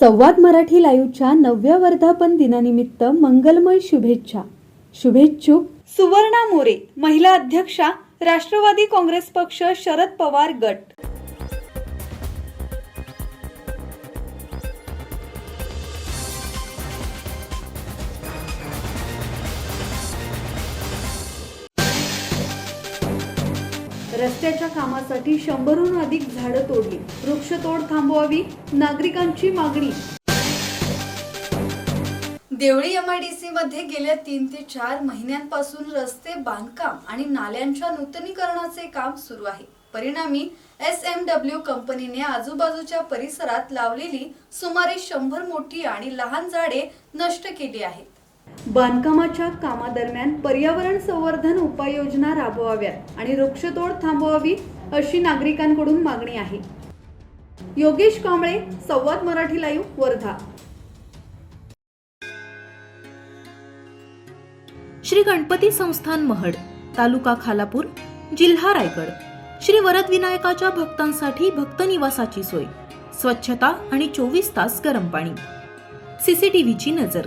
संवाद मराठी लाईव्हच्या नवव्या वर्धापन दिनानिमित्त मंगलमय शुभेच्छा. शुभेच्छुक सुवर्णा मोरे महिला अध्यक्षा राष्ट्रवादी काँग्रेस पक्ष शरद पवार गट. रस्त्याच्या कामासाठी शंभरहून अधिक झाडं तोडली. वृक्षतोड थांबवावी नागरिकांची मागणी. देवळी एमआयडीसी मध्ये गेल्या तीन ते चार महिन्यांपासून रस्ते बांधकाम आणि नाल्यांच्या नूतनीकरणाचे काम सुरू आहे. परिणामी एस एम डब्ल्यू कंपनीने आजूबाजूच्या परिसरात लावलेली सुमारे शंभर मोठी आणि लहान झाडे नष्ट केली आहेत. बांधकामाच्या कामादरम्यान पर्यावरण संवर्धन उपाययोजना राबवाव्यात आणि वृक्षतोड थांबवावी अशी नागरिकांकडून मागणी आहे. योगेश कांबळे संवाद मराठी लाईव्ह वर्धा. श्री गणपती संस्थान महड तालुका खालापूर जिल्हा रायगड. श्री वरद विनायकाच्या भक्तांसाठी भक्त निवासाची सोय स्वच्छता आणि चोवीस तास गरम पाणी. सीसीटीव्हीची नजर